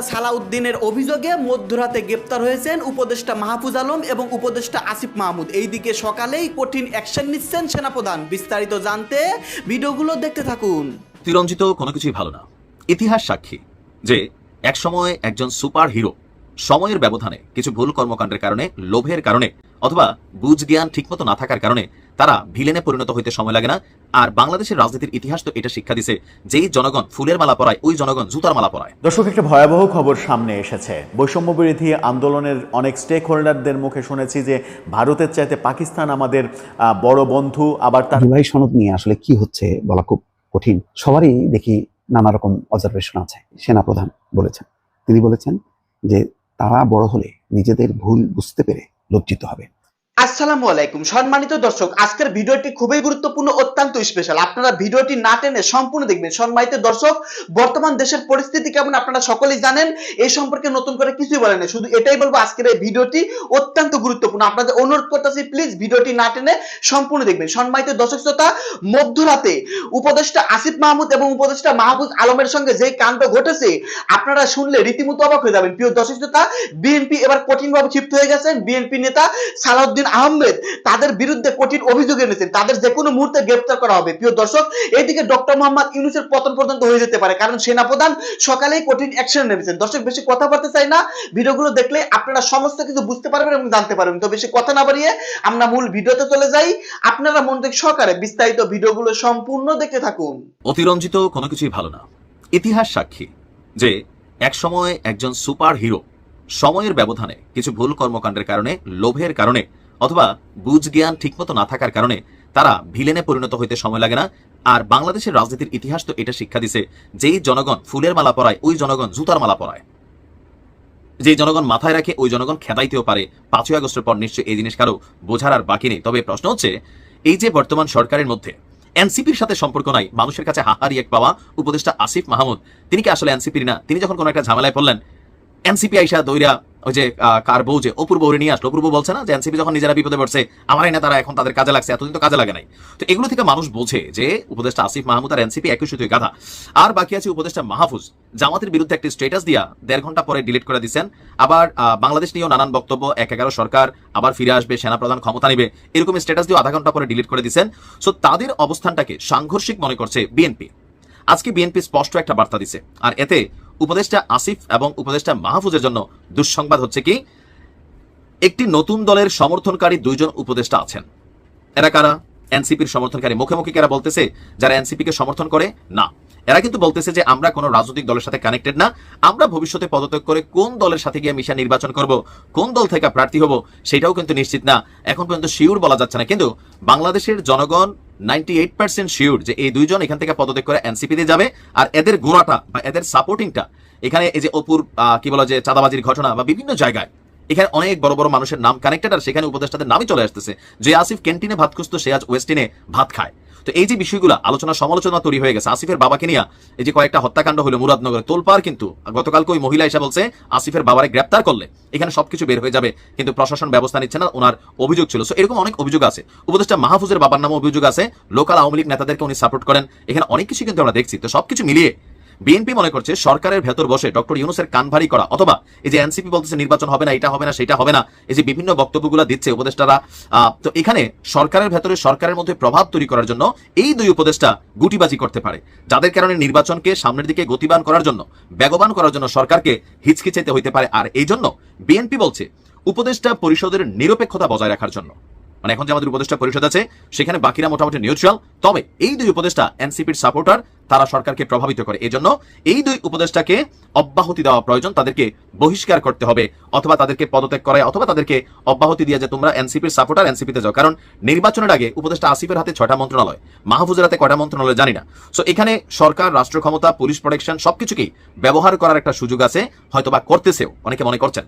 নেতা সালাউদ্দিনের অভিযোগে মধ্যরাতে গ্রেপ্তার হয়েছেন উপদেষ্টা মাহফুজ আলম এবং উপদেষ্টা আসিফ মাহমুদ। এইদিকে সকালেই কঠিন অ্যাকশন নিচ্ছেন সেনাপ্রধান। বিস্তারিত জানতে ভিডিওগুলো দেখতে থাকুন। তিরঞ্জিত কোনো কিছুই ভালো না। ইতিহাস সাক্ষী যে, একসময় একজন সুপার হিরো সময়ের ব্যবধানে কিছু ভুল কর্মকাণ্ডের কারণে, লোভের কারণে, অথবা বুঝ জ্ঞান ঠিকমতো না থাকার কারণে তারা ভিলেনে পরিণত হইতে সময় লাগে না। আর বাংলাদেশের রাজনীতির ইতিহাস তো এটা শিক্ষা দিছে যেই জনগণ ফুলের মালা পরায় ওই জনগণ জুতার মালা পরায়। দর্শক একটা ভয়াবহ খবর সামনে এসেছে। বৈষম্য বিরোধী আন্দোলনের অনেক স্টেক হোল্ডারদের মুখে শুনেছি যে ভারতের চাইতে পাকিস্তান আমাদের আহ, বড় বন্ধু আবার তার জুলাই সনদ নিয়ে আসলে কি হচ্ছে বলা খুব কঠিন। সবারই দেখি নানা রকম অবজারভেশন আছে সেনাপ্রধান বলেছেন। তিনি বলেছেন যে তারা বড় হলে নিজেদের ভুল বুঝতে পেরে লজ্জিত হবে। আসসালামু আলাইকুম। সম্মানিত দর্শক, আজকের ভিডিওটি খুবই গুরুত্বপূর্ণ, অত্যন্ত স্পেশাল আপনারা ভিডিওটি না টেনে সম্পূর্ণ দেখবেন। সম্মানিত দর্শক, বর্তমান দেশের পরিস্থিতি কেমন আপনারা সকলেই জানেন এই সম্পর্কে নতুন করে কিছুই বলেন শুধু এটাই বলব, আজকের এই ভিডিওটি অত্যন্ত গুরুত্বপূর্ণ। আপনাদের অনুরোধ করতেছি প্লিজ ভিডিওটি না টেনে সম্পূর্ণ দেখবেন। সম্মানিত দর্শক শ্রোতা, মধ্যরাতে উপদেষ্টা আসিফ মাহমুদ এবং উপদেষ্টা মাহফুজ আলমের সঙ্গে যে কাণ্ড ঘটেছে, আপনারা শুনলে রীতিমতো অবাক হয়ে যাবেন। প্রিয় দর্শক শ্রোতা, বিএনপি এবার কঠিনভাবে ক্ষিপ্ত হয়ে গেছেন। বিএনপি নেতা সালাউদ্দিন আহমেদ তাদের বিরুদ্ধে কঠিন অভিযোগ এনেছেন। তাদের যে কোনো মুহূর্তে গ্রেপ্তার করা হবে। প্রিয় দর্শক এইদিকে ডক্টর মোহাম্মদ ইউনুসের পতন পর্যন্ত হয়ে যেতে পারে, কারণ সেনাপ্রধান সকালেই কঠিন অ্যাকশন নেমেছেন। দর্শক, বেশি কথা বলতে চাই না। ভিডিওগুলো দেখলে আপনারা সমস্ত কিছু বুঝতে পারবেন এবং জানতে পারবেন। তো বেশি কথা না বাড়িয়ে আমরা মূল ভিডিওতে চলে যাই। আপনারা মনোযোগ সহকারে বিস্তারিত ভিডিওগুলো সম্পূর্ণ দেখতে থাকুন। অতিরঞ্জিত কোনো কিছুই ভালো না। ইতিহাস সাক্ষী যে এক সময় একজন সুপার হিরো সময়ের ব্যবধানে কিছু ভুল কর্মকাণ্ডের কারণে, লোভের কারণে অথবা বুঝ জ্ঞান ঠিকমতো না থাকার কারণে তারা ভিলেনে পরিণত হইতে সময় লাগে না। আর বাংলাদেশের রাজনীতির ইতিহাস তো এটা শিক্ষা দিছে, যেই জনগণ ফুলের মালা পরায়, ওই জনগণ জুতার মালা পরায়। যে জনগণ মাথায় রাখে, ওই জনগণ খেদাইতেও পারে। পাঁচই আগস্টের পর নিশ্চয়ই এই জিনিস কারও বোঝার আর বাকি নেই। তবে প্রশ্ন হচ্ছে, এই যে বর্তমান সরকারের মধ্যে এনসিপির সাথে সম্পর্ক নাই, মানুষের কাছে হাহারি এক পাওয়া উপদেষ্টা আসিফ মাহমুদ, তিনি কি আসলে এনসিপির না? তিনি যখন কোনো একটা ঝামেলায় পড়লেন, এনসিপি আইসা দৈরা ওই যে কার বউ যে, অপূর্ব নিয়ে আসলো। অপূর্ব বলছে না যে, এনসিপি যখন নিজেরা বিপদে পড়ছে আমার না তারা এখন তাদের কাজে লাগছে, এতদিন তো কাজে লাগে নাই। তো এগুলো থেকে মানুষ বোঝে যে, উপদেষ্টা আসিফ মাহমুদ আর এনসিপি একই সুতোয় গাধা। আর বাকি আছে উপদেষ্টা মাহফুজ। জামাতের বিরুদ্ধে একটি স্ট্যাটাস দিয়া দেড় ঘণ্টা পরে ডিলিট করে দিচ্ছেন আবার বাংলাদেশ নিয়েও নানান বক্তব্য, এক এগারো সরকার, আবার ফিরে আসবে, সেনাপ্রধান ক্ষমতা নিবে, এরকম স্ট্যাটাস দিয়ে আধা ঘণ্টা পরে ডিলিট করে দিচ্ছেন সো তাদের অবস্থানটাকে সাংঘর্ষিক মনে করছে বিএনপি। আজকে বিএনপি স্পষ্ট একটা বার্তা দিছে। আর এতে উপদেষ্টা আসিফ এবং উপদেষ্টা মাহফুজের জন্য দুঃসংবাদ হচ্ছে কি, একটি নতুন দলের সমর্থনকারী দুইজন উপদেষ্টা আছেন। এরা কারা? এনসিপির সমর্থনকারী। মুখে মুখে কারা বলতেছে, যারা এনসিপিকে সমর্থন করে? না। এরা কিন্তু বলতেছে যে আমরা কোনো রাজনৈতিক দলের সাথে কানেক্টেড না। আমরা ভবিষ্যতে পদত্যাগ করে কোন দলের সাথে গিয়ে মিশা নির্বাচন করব, কোন দল থেকে প্রার্থী হব সেটাও কিন্তু নিশ্চিত না। এখন পর্যন্ত শিওর বলা যাচ্ছে না। কিন্তু বাংলাদেশের জনগণ নাইনটি এইট পার্সেন্ট শিওর যে এই দুইজন এখান থেকে পদত্যাগ করে এনসিপি তে যাবে আর এদের গোড়াটা বা এদের সাপোর্টিংটা এখানে এই যে অপুর কি বলা যে চাঁদাবাজির ঘটনা বা বিভিন্ন জায়গায় এখানে অনেক বড় বড় মানুষের নাম কানেক্টেড আর সেখানে উপদেষ্টাদের নামই চলে আসতেছে। যে আসিফ ক্যান্টিনে ভাত খুঁজতো সে আজ ওয়েস্টিনে ভাত খায়। তো এই যে বিষয়গুলো, আলোচনা সমালোচনা তৈরি হয়ে গেছে। আসিফের বাবাকে নিয়ে এই যে কয়েকটা হত্যাকাণ্ড হলো মুরাদনগরে তোলপার কিন্তু গতকালকে ওই মহিলা এসে বলছে, আসিফের বাবারে গ্রেপ্তার করলে। এখানে সবকিছু বের হয়ে যাবে, কিন্তু প্রশাসন ব্যবস্থা নিচ্ছে না, ওনার অভিযোগ ছিল। সো এরকম অনেক অভিযোগ আছে। উপদেষ্টা মাহফুজের বাবার নামে অভিযোগ আছে, লোকাল আওয়ামী লীগ নেতাদেরকে উনি সাপোর্ট করেন। এখানে অনেক কিছু কিন্তু আমরা দেখছি। তো সবকিছু মিলিয়ে বিএনপি মনে করছে সরকারের ভেতর বসে ডক্টর ইউনুসের কান ভারী করা, অথবা এই যে এনসিপি বলতেছে নির্বাচন হবে না, এটা হবে না, সেটা হবে না, এই যে বিভিন্ন বক্তব্যগুলো দিচ্ছে উপদেষ্টারা তো এখানে সরকারের ভেতরে সরকারের মধ্যে প্রভাব তৈরি করার জন্য এই দুই উপদেষ্টা গুটিবাজি করতে পারে। যাদের কারণে নির্বাচনকে সামনের দিকে গতিবান করার জন্য, বেগবান করার জন্য সরকারকে হিচকিচাইতে হইতে পারে। আর এই জন্য বিএনপি বলছে, উপদেষ্টা পরিষদের নিরপেক্ষতা বজায় রাখার জন্য। মানে এখন যে আমাদের উপদেষ্টা পরিষদ আছে, সেখানে বাকিরা মোটামুটি নিউট্রাল তবে এই দুই উপদেষ্টা এনসিপির সাপোর্টার তারা সরকারকে প্রভাবিত করে। এজন্য এই দুই উপদেষ্টাকে অব্যাহতি দেওয়া প্রয়োজন। তাদেরকে বহিষ্কার করতে হবে, অথবা তাদেরকে পদত্যাগ করায়, অথবা তাদেরকে অব্যাহতি দিয়ে যে তোমরা এনসিপির সাপোর্টার এনসিপিতে যাও। কারণ নির্বাচনের আগে উপদেষ্টা আসিফের হাতে ছয়টা মন্ত্রণালয়, মাহফুজের হাতে কয়টা মন্ত্রণালয় জানি না। সো এখানে সরকার রাষ্ট্র ক্ষমতা পুলিশ প্রোটেকশন সবকিছুকেই ব্যবহার করার একটা সুযোগ আছে, হয়তোবা করতেছেও, অনেকে মনে করছেন।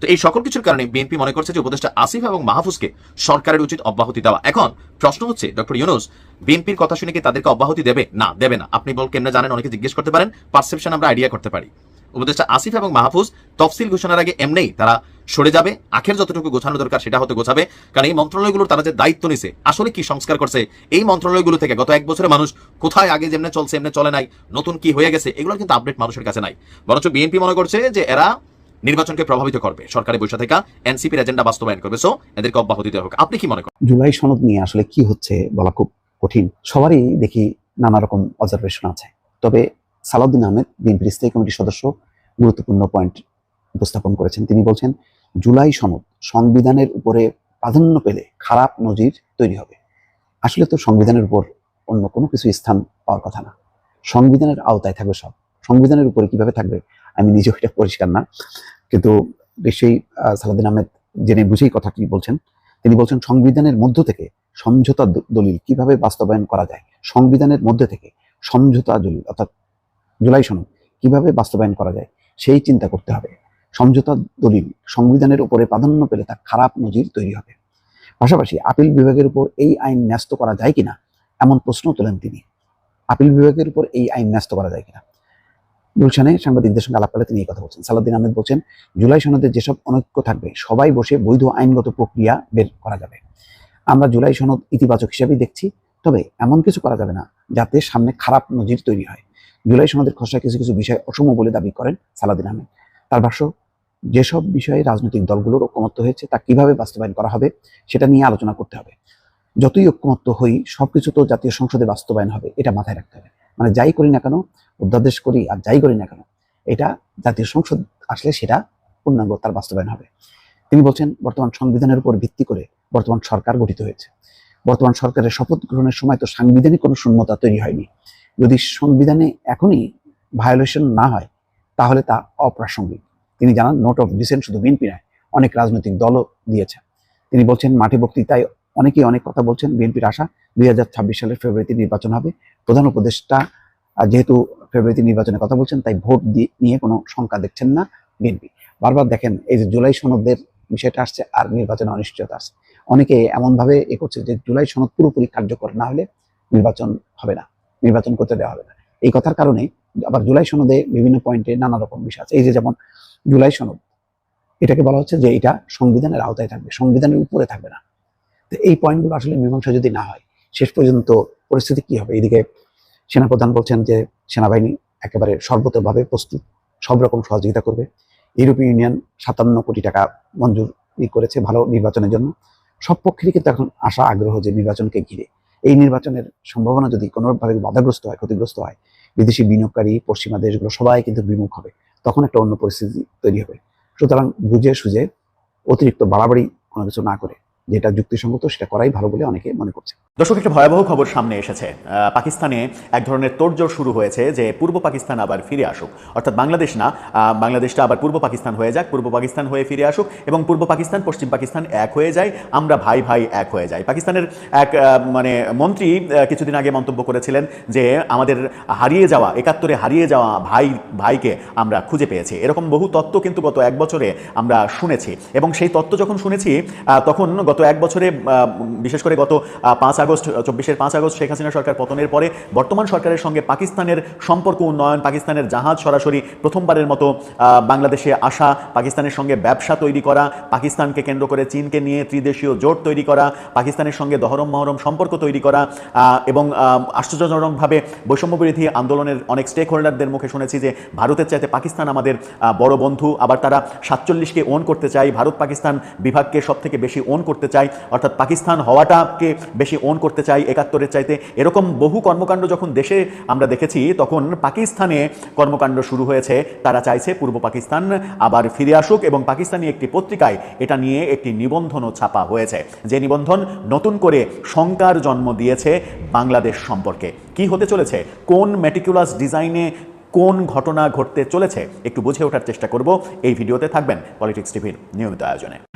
তো এই সকল কিছুর কারণে বিএনপি মনে করছে যে উপদেষ্টা আসিফ এবং মাহফুজকে সরকারের উচিত অব্যাহতি দেওয়া। এখন প্রশ্ন হচ্ছে, ডক্টর ইউনুস, বিএনপির কথা শুনে কি তাদেরকে অব্যাহতি দেবে? না দেবে না। আপনি বল কেমনে জানেন, অনেকে জিজ্ঞেস করতে পারেন পারসেপশন আমরা আইডিয়া করতে পারি। উপদেষ্টা আসিফ এবং মাহফুজ তফসিল ঘোষণার আগে এমনিই তারা সরে যাবে। আখের যতটুকু গোছানো দরকার সেটা হতে গোছাবে। কারণ এই মন্ত্রণালয়গুলোর তারা যে দায়িত্ব নিছে, আসলে কি সংস্কার করছে? এই মন্ত্রণালয়গুলো থেকে গত এক বছরে মানুষ কোথায় আগে যেমনে চলছে, এমনি চলে নাই, নতুন কি হয়ে গেছে, এগুলো কিন্তু আপডেট মানুষের কাছে নাই। বরঞ্চ বিএনপি মনে করছে যে এরা নির্বাচনকে প্রভাবিত করবে। সরকারি বৈশা থেকে এনসিপির এজেন্ডা বাস্তবায়ন করবে। সো এদেরকে অব্যাহতি দেওয়া হোক আপনি কি মনে করেন? জুলাই সনদ নিয়ে আসলে কি হচ্ছে বলা খুব কঠিন। সবারই দেখি নানা রকম অবজারভেশন আছে। তবে সালাউদ্দিন আহমেদ, বিএনপির স্থায়ী কমিটির সদস্য, গুরুত্বপূর্ণ পয়েন্ট উপস্থাপন করেছেন। তিনি বলছেন, জুলাই সনদ সংবিধানের উপরে প্রাধান্য পেলে খারাপ নজির তৈরি হবে। আসলে তো সংবিধানের উপর অন্য কোনো কিছু স্থান পাওয়ার কথা না। সংবিধানের আওতায় থাকবে সব। সংবিধানের উপরে কীভাবে থাকবে আমি নিজেও এটা পরিষ্কার না। কিন্তু নিশ্চয়ই আহ, সালাউদ্দিন আহমেদ জেনে বুঝেই কথাটি বলছেন। তিনি বলছেন সংবিধানের মধ্য থেকে সমঝোতা দলিল কীভাবে বাস্তবায়ন করা যায়? সংবিধানের মধ্যে থেকে সমঝোতা দলিল অর্থাৎ জুলাই সনদ কীভাবে বাস্তবায়ন করা যায়? সেই চিন্তা করতে হবে। সমঝোতা দলিল সংবিধানের উপরে প্রাধান্য পেলে তা খারাপ নজির তৈরি হবে। পাশাপাশি আপিল বিভাগের উপর এই আইন ন্যস্ত করা যায় কিনা এমন প্রশ্ন তোলেন তিনি। আপিল বিভাগের উপর এই আইন ন্যস্ত করা যায় কিনা। গুলশানে সাংবাদিকদের সঙ্গে আলাপকালে তিনি এই কথা বলছেন। সালাউদ্দিন আহমেদ বলছেন, জুলাই সনদের যেসব অনৈক্য থাকবে, সবাই বসে বৈধ আইনগত প্রক্রিয়া বের করা যাবে। আমরা জুলাই সনদ ইতিবাচক হিসেবেই দেখছি, তবে এমন কিছু করা যাবে না যাতে সামনে খারাপ নজির তৈরি হয়। জুলাই সনদের খসড়া কিছু কিছু বিষয় অসম বলে দাবি করেন সালাদিন আহমেদ। তার ভাষ্য, যেসব বিষয়ে রাজনৈতিক দলগুলোর ঐক্যমত্য হয়েছে তা কীভাবে বাস্তবায়ন করা হবে সেটা নিয়ে আলোচনা করতে হবে। যতই ঐক্যমত্য হই, সবকিছু তো জাতীয় সংসদে বাস্তবায়ন হবে, এটা মাথায় রাখতে হবে। মানে যাই করি না কেন অধ্যাদেশ করি আর যাই করি না কেন, এটা জাতীয় সংসদ আসলে সেটা পূর্ণাঙ্গ তার বাস্তবায়ন হবে। তিনি বলছেন, বর্তমান সংবিধানের উপর ভিত্তি করে বর্তমান সরকার গঠিত হয়েছে। বর্তমান সরকারের শপথ গ্রহণের সময় তো সাংবিধানিক কোনো শূন্যতা তৈরি হয়নি। যদি সংবিধানে এখনই ভায়োলেশন না হয়, তাহলে তা অপ্রাসঙ্গিক। তিনি জানান নোট অফ ডিসেন্ট শুধু বিএনপি নয়, অনেক রাজনৈতিক দলও দিয়েছে। তিনি বলছেন, মাঠে বক্তৃতায় অনেকেই অনেক কথা বলছেন। বিএনপির আশা দুই হাজার ছাব্বিশ সালের ফেব্রুয়ারিতে নির্বাচন হবে। প্রধান উপদেষ্টা আহ, যেহেতু ফেব্রুয়ারিতে নির্বাচনের কথা বলছেন তাই ভোট নিয়ে কোনো শঙ্কা দেখছেন না বিএনপি। বারবার দেখেন এই যে জুলাই সনদের বিষয়টা আসছে আর নির্বাচনে অনিশ্চয়তা আসছে। অনেকে এমনভাবে এ করছে যে জুলাই সনদ পুরোপুরি কার্যকর না হলে নির্বাচন হবে না নির্বাচন করতে দেওয়া হবে না। এই কথার কারণে আবার জুলাই সনদে বিভিন্ন পয়েন্টে নানা রকম বিষয় আছে। এই যে যেমন জুলাই সনদ এটাকে বলা হচ্ছে যে এটা সংবিধানের আওতায় থাকবে সংবিধানের উপরে থাকবে না। তো এই পয়েন্টগুলো আসলে মীমাংসা যদি না হয় শেষ পর্যন্ত পরিস্থিতি কি হবে? এদিকে সেনাপ্রধান বলছেন যে সেনাবাহিনী একেবারে সর্বতভাবে প্রস্তুত, সব রকম সহযোগিতা করবে। ইউরোপীয় ইউনিয়ন সাতান্ন কোটি টাকা মঞ্জুর করেছে ভালো নির্বাচনের জন্য। সব পক্ষেরই কিন্তু এখন আশা, আগ্রহ যে নির্বাচনকে ঘিরে। এই নির্বাচনের সম্ভাবনা যদি কোনোভাবে বাধাগ্রস্ত হয়, ক্ষতিগ্রস্ত হয়, বিদেশি বিনিয়োগকারী, পশ্চিমা দেশগুলো সবাই কিন্তু বিমুখ হবে। তখন একটা অন্য পরিস্থিতি তৈরি হবে। সুতরাং বুঝে সুঝে অতিরিক্ত বাড়াবাড়ি কোনো কিছু না করে যেটা যুক্তিসঙ্গত, সেটা করাই ভালো বলে অনেকে মনে করছে। দর্শক, একটা ভয়াবহ খবর সামনে এসেছে। পাকিস্তানে এক ধরনের তোড়জোড় শুরু হয়েছে যে পূর্ব পাকিস্তান আবার ফিরে আসুক। অর্থাৎ বাংলাদেশ না বাংলাদেশটা আবার পূর্ব পাকিস্তান হয়ে যাক, পূর্ব পাকিস্তান হয়ে ফিরে আসুক এবং পূর্ব পাকিস্তান, পশ্চিম পাকিস্তান এক হয়ে যায়, আমরা ভাই ভাই এক হয়ে যাই। পাকিস্তানের এক মানে মন্ত্রী কিছুদিন আগে মন্তব্য করেছিলেন যে আমাদের হারিয়ে যাওয়া, একাত্তরে হারিয়ে যাওয়া ভাই, ভাইকে আমরা খুঁজে পেয়েছি। এরকম বহু তত্ত্ব কিন্তু গত এক বছরে আমরা শুনেছি এবং সেই তত্ত্ব যখন শুনেছি তখন গত এক বছরে বিশেষ করে গত পাঁচ আগস্ট চব্বিশের পাঁচ আগস্ট শেখ হাসিনা সরকার পতনের পরে বর্তমান সরকারের সঙ্গে পাকিস্তানের সম্পর্ক উন্নয়ন, পাকিস্তানের জাহাজ সরাসরি প্রথমবারের মতো বাংলাদেশে আসা, পাকিস্তানের সঙ্গে ব্যবসা তৈরি করা, পাকিস্তানকে কেন্দ্র করে চীনকে নিয়ে ত্রিদেশীয় জোট তৈরি করা, পাকিস্তানের সঙ্গে দহরম মহরম সম্পর্ক তৈরি করা এবং আশ্চর্যজনকভাবে বৈষম্যবিরোধী আন্দোলনের অনেক স্টেক হোল্ডারদের মুখে শুনেছি যে ভারতের চাইতে পাকিস্তান আমাদের বড় বন্ধু। আবার তারা সাতচল্লিশকে ওন করতে চায়। ভারত পাকিস্তান বিভাগকে সবথেকে বেশি ওন করতে চায় অর্থাৎ পাকিস্তান হওয়াটাকে বেশি ওন করতে চাই, একাত্তরের চাইতে। এরকম বহু কর্মকাণ্ড যখন দেশে আমরা দেখেছি, তখন পাকিস্তানে কর্মকাণ্ড শুরু হয়েছে। তারা চাইছে পূর্ব পাকিস্তান আবার ফিরে আসুক এবং পাকিস্তানি একটি পত্রিকায় এটা নিয়ে একটি নিবন্ধনও ছাপা হয়েছে। যে নিবন্ধন নতুন করে শঙ্কার জন্ম দিয়েছে বাংলাদেশ সম্পর্কে। কি হতে চলেছে? কোন মেটিকুলাস ডিজাইনে কোন ঘটনা ঘটতে চলেছে? একটু বুঝে ওঠার চেষ্টা করব। এই ভিডিওতে থাকবেন পলিটিক্স টিভির নিয়মিত আয়োজনে।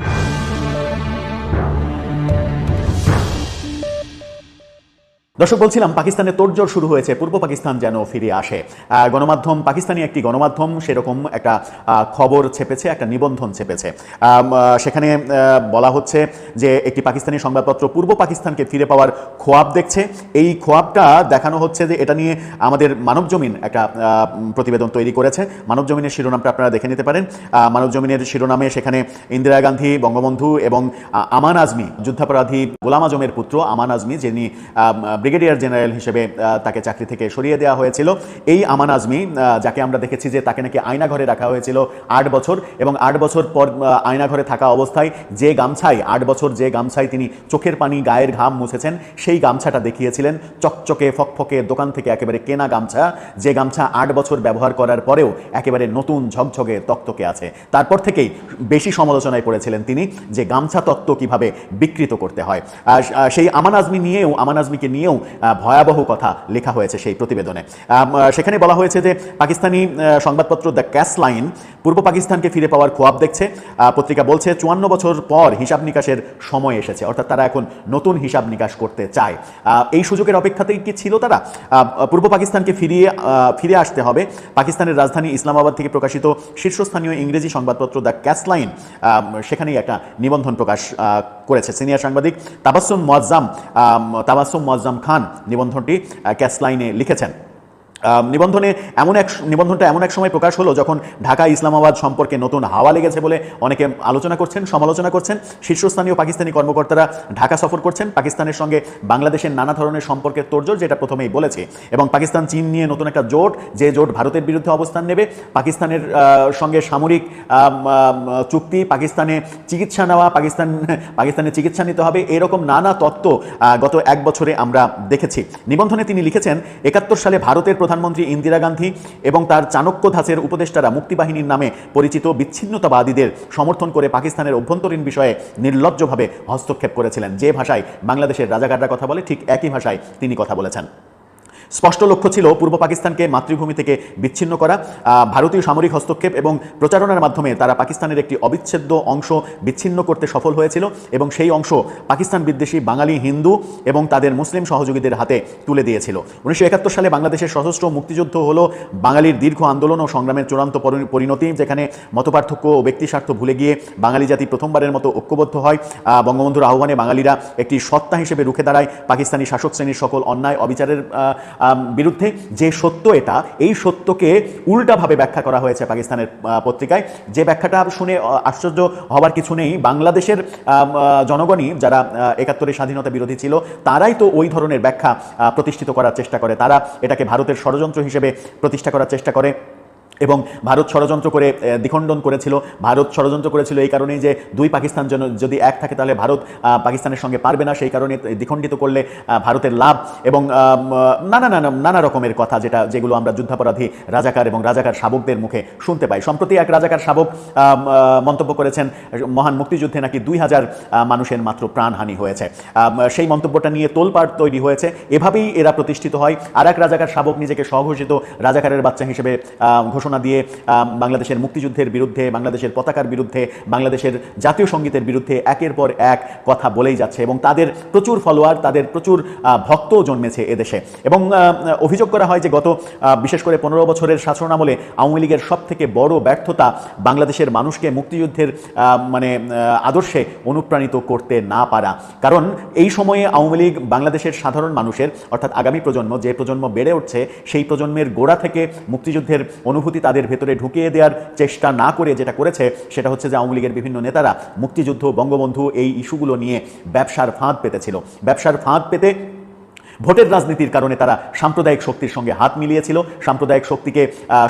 দর্শক বলছিলাম পাকিস্তানে তোড়জোড় শুরু হয়েছে পূর্ব পাকিস্তান যেন ফিরে আসে। গণমাধ্যম পাকিস্তানি একটি গণমাধ্যম সেরকম একটা খবর ছেপেছে একটা নিবন্ধন ছেপেছে। সেখানে বলা হচ্ছে যে একটি পাকিস্তানি সংবাদপত্র পূর্ব পাকিস্তানকে ফিরে পাওয়ার খোয়াব দেখছে। এই খোয়াবটা দেখানো হচ্ছে যে এটা নিয়ে আমাদের মানব জমিন একটা প্রতিবেদন তৈরি করেছে। মানব জমিনের শিরোনামটা আপনারা দেখে নিতে পারেন। আহ, মানব জমিনের শিরোনামে সেখানে ইন্দিরা গান্ধী বঙ্গবন্ধু এবং আমান আজমি যুদ্ধাপরাধী গোলাম আজমের পুত্র আমান আজমি যিনি ব্রিগেডিয়ার জেনারেল হিসেবে তাকে চাকরি থেকে সরিয়ে দেওয়া হয়েছিল। এই আমান আজমি যাকে আমরা দেখেছি যে তাকে নাকি আয়নাঘরে রাখা হয়েছিল আট বছর এবং আট বছর পর আয়নাঘরে থাকা অবস্থায় যে গামছায়, আট বছর যে গামছায় তিনি চোখের পানি, গায়ের ঘাম মুছেছেন, সেই গামছাটা দেখিয়েছিলেন। চকচকে, ফকফকে দোকান থেকে একেবারে কেনা গামছা, যে গামছা আট বছর ব্যবহার করার পরেও একেবারে নতুন ঝকঝকে তক্তকে আছে। তারপর থেকেই বেশি সমালোচনায় পড়েছিলেন তিনি যে গামছা তত্ত্ব কীভাবে বিকৃত করতে হয়। আর সেই আমান আজমি নিয়েও, আমান আজমিকে নিয়েও আহ, ভয়াবহ কথা লেখা হয়েছে সেই প্রতিবেদনে। সেখানে বলা হয়েছে যে পাকিস্তানি সংবাদপত্র দ্য ক্যাশ লাইন পূর্ব পাকিস্তানকে ফিরে পাওয়ার খোয়াব দেখছে। পত্রিকা বলছে, চুয়ান্ন বছর পর হিসাব নিকাশের সময় এসেছে, অর্থাৎ তারা এখন নতুন হিসাব নিকাশ করতে চায়। এই সুযোগের অপেক্ষাতেই কি ছিল তারা? পূর্ব পাকিস্তানকে ফিরিয়ে ফিরে আসতে হবে। পাকিস্তানের রাজধানী ইসলামাবাদ থেকে প্রকাশিত শীর্ষস্থানীয় ইংরেজি সংবাদপত্র দ্য ক্যাসলাইন সেখানেই একটা নিবন্ধন প্রকাশ করেছে সিনিয়র সাংবাদিক তাবাসুম মোয়াজ্জাম তাবাসুম মোয়াজ্জাম খান নিবন্ধনটি ক্যাসলাইনে লিখেছেন। নিবন্ধনে এমন এক নিবন্ধনটা এমন এক সময় প্রকাশ হলো যখন ঢাকা ইসলামাবাদ সম্পর্কে নতুন হাওয়া লেগেছে বলে অনেকে আলোচনা করছেন, সমালোচনা করছেন। শীর্ষস্থানীয় পাকিস্তানি কর্মকর্তারা ঢাকা সফর করছেন। পাকিস্তানের সঙ্গে বাংলাদেশের নানা ধরনের সম্পর্কের তোড়জোড় যেটা প্রথমেই বলেছে। এবং পাকিস্তান, চীন নিয়ে নতুন একটা জোট, যে জোট ভারতের বিরুদ্ধে অবস্থান নেবে, পাকিস্তানের সঙ্গে সামরিক চুক্তি, পাকিস্তানে চিকিৎসা নেওয়া, পাকিস্তান, পাকিস্তানে চিকিৎসা নিতে হবে, এরকম নানা তত্ত্ব গত এক বছরে আমরা দেখেছি। নিবন্ধনে তিনি লিখেছেন, একাত্তর সালে ভারতের প্রধানমন্ত্রী ইন্দিরা গান্ধী এবং তার চাণক্য ধাসের উপদেষ্টারা মুক্তিবাহিনীর নামে পরিচিত বিচ্ছিন্নতাবাদীদের সমর্থন করে পাকিস্তানের অভ্যন্তরীণ বিষয়ে নির্লজ্জভাবে হস্তক্ষেপ করেছিলেন। যে ভাষায় বাংলাদেশের রাজাকাররা কথা বলে, ঠিক একই ভাষায় তিনি কথা বলেছেন। স্পষ্ট লক্ষ্য ছিল পূর্ব পাকিস্তানকে মাতৃভূমি থেকে বিচ্ছিন্ন করা ভারতীয় সামরিক হস্তক্ষেপ এবং প্রচারণার মাধ্যমে তারা পাকিস্তানের একটি অবিচ্ছেদ্য অংশ বিচ্ছিন্ন করতে সফল হয়েছিল এবং সেই অংশ পাকিস্তান বিদ্বেষী বাঙালি হিন্দু এবং তাদের মুসলিম সহযোগীদের হাতে তুলে দিয়েছিল। উনিশশো একাত্তর সালে বাংলাদেশের সশস্ত্র মুক্তিযুদ্ধ হলো বাঙালির দীর্ঘ আন্দোলন ও সংগ্রামের চূড়ান্ত পরি- পরিণতি, যেখানে মতপার্থক্য ও ব্যক্তি স্বার্থ ভুলে গিয়ে বাঙালি জাতি প্রথমবারের মতো ঐক্যবদ্ধ হয়। বঙ্গবন্ধুর আহ্বানে বাঙালিরা একটি সত্তা হিসেবে রুখে দাঁড়ায়। পাকিস্তানি শাসক শ্রেণির সকল অন্যায়, অবিচারের বিরুদ্ধে যে সত্য এটা, এই সত্যকে উল্টাভাবে ব্যাখ্যা করা হয়েছে পাকিস্তানের পত্রিকায়। যে ব্যাখ্যাটা শুনে আশ্চর্য হবার কিছু নেই। বাংলাদেশের জনগণই যারা একাত্তরের স্বাধীনতা বিরোধী ছিল, তারাই তো ওই ধরনের ব্যাখ্যা প্রতিষ্ঠিত করার চেষ্টা করে। তারা এটাকে ভারতের ষড়যন্ত্র হিসেবে প্রতিষ্ঠা করার চেষ্টা করে। এবং ভারত ষড়যন্ত্র করে দ্বিখণ্ডন করেছিল। ভারত ষড়যন্ত্র করেছিল এই কারণেই যে দুই পাকিস্তান যেন যদি এক থাকে তাহলে ভারত পাকিস্তানের সঙ্গে পারবে না। সেই কারণে দ্বিখণ্ডিত করলে ভারতের লাভ এবং নানা নানা নানা রকমের কথা যেটা যেগুলো আমরা যুদ্ধাপরাধী রাজাকার এবং রাজাকার শাবকদের মুখে শুনতে পাই। সম্প্রতি এক রাজাকার শাবক মন্তব্য করেছেন মহান মুক্তিযুদ্ধে নাকি দুই হাজার মানুষের মাত্র প্রাণহানি হয়েছে। সেই মন্তব্যটা নিয়ে তোলপাড় তৈরি হয়েছে। এভাবেই এরা প্রতিষ্ঠিত হয়। আর এক রাজাকার শাবক নিজেকে স্বঘোষিত রাজাকারের বাচ্চা হিসেবে আহ, ঘোষণা দিয়ে বাংলাদেশের মুক্তিযুদ্ধের বিরুদ্ধে বাংলাদেশের পতাকার বিরুদ্ধে বাংলাদেশের জাতীয় সঙ্গীতের বিরুদ্ধে একের পর এক কথা বলেই যাচ্ছে এবং তাদের প্রচুর ফলোয়ার তাদের প্রচুর আহ, ভক্তও জন্মেছে এদেশে। এবং অভিযোগ করা হয় যে গত বিশেষ করে পনেরো বছরের শাসনামলে আওয়ামী লীগের সব থেকে বড় ব্যর্থতা বাংলাদেশের মানুষকে মুক্তিযুদ্ধের মানে আদর্শে অনুপ্রাণিত করতে না পারা। কারণ এই সময়ে আওয়ামী লীগ বাংলাদেশের সাধারণ মানুষের অর্থাৎ আগামী প্রজন্ম যে প্রজন্ম বেড়ে উঠছে সেই প্রজন্মের গোড়া থেকে মুক্তিযুদ্ধের অনুভূতি তাদের ভেতরে ঢুকিয়ে দেওয়ার চেষ্টা না করে যেটা করেছে, সেটা হচ্ছে যে আওয়ামী লীগের বিভিন্ন নেতারা মুক্তিযুদ্ধ বঙ্গবন্ধু এই ইস্যুগুলো নিয়ে ব্যবসার ফাঁদ পেতেছিল। ব্যবসার ফাঁদ পেতে ভোটের রাজনীতির কারণে তারা সাম্প্রদায়িক শক্তির সঙ্গে হাত মিলিয়েছিল। সাম্প্রদায়িক শক্তিকে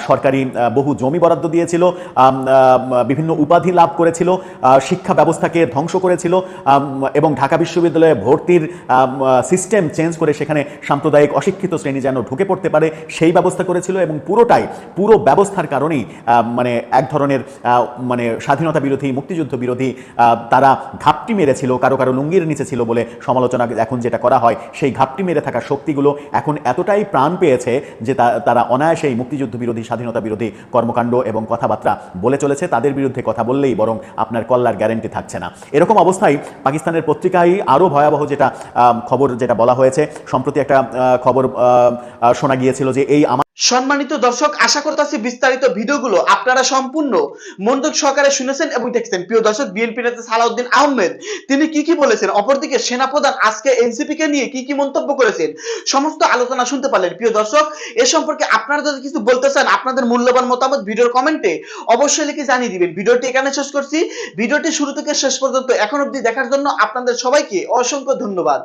সরকারি বহু জমি বরাদ্দ দিয়েছিল বিভিন্ন উপাধি লাভ করেছিল শিক্ষা ব্যবস্থাকে ধ্বংস করেছিল এবং ঢাকা বিশ্ববিদ্যালয়ে ভর্তির সিস্টেম চেঞ্জ করে সেখানে সাম্প্রদায়িক অশিক্ষিত শ্রেণি যেন ঢুকে পড়তে পারে, সেই ব্যবস্থা করেছিল এবং পুরোটাই, পুরো ব্যবস্থার কারণেই মানে এক ধরনের মানে স্বাধীনতা বিরোধী, মুক্তিযুদ্ধ বিরোধী তারা ঘাপটি মেরেছিল, কারও কারও লুঙ্গির নিচে ছিল বলে সমালোচনা এখন যেটা করা হয়, সেই ঘাপটি মেরে থাকা শক্তিগুলো এখন এতটাই প্রাণ পেয়েছে যে তারা তারা অনায়াসেই মুক্তিযুদ্ধ বিরোধী, স্বাধীনতা বিরোধী কর্মকাণ্ড এবং কথাবার্তা বলে চলেছে। তাদের বিরুদ্ধে কথা বললেই বরং আপনার কল্যার গ্যারেন্টি থাকছে না। এরকম অবস্থায় পাকিস্তানের পত্রিকায় আরও ভয়াবহ যেটা খবর যেটা বলা হয়েছে, সম্প্রতি একটা খবর শোনা গিয়েছিল যে এই আমার সম্মানিত দর্শক, আশা করতেছি বিস্তারিত ভিডিওগুলো আপনারা সম্পূর্ণ মনোযোগ সহকারে শুনেছেন এবং দেখছেন। প্রিয় দর্শক, বিএনপি নেতা সালাউদ্দিন আহমেদ, তিনি কি কি বলেছেন? অপরদিকে সেনাপ্রধান আজকে এনসিপি কে নিয়ে কি কি মন্তব্য করেছেন? সমস্ত আলোচনা শুনতে পারলেন। প্রিয় দর্শক, এ সম্পর্কে আপনারা যদি কিছু বলতে চান, আপনাদের মূল্যবান মতামত ভিডিওর কমেন্টে অবশ্যই লিখে জানিয়ে দিবেন। ভিডিওটি এখানে শেষ করছি। ভিডিওটি শুরু থেকে শেষ পর্যন্ত এখন অবধি দেখার জন্য আপনাদের সবাইকে অসংখ্য ধন্যবাদ।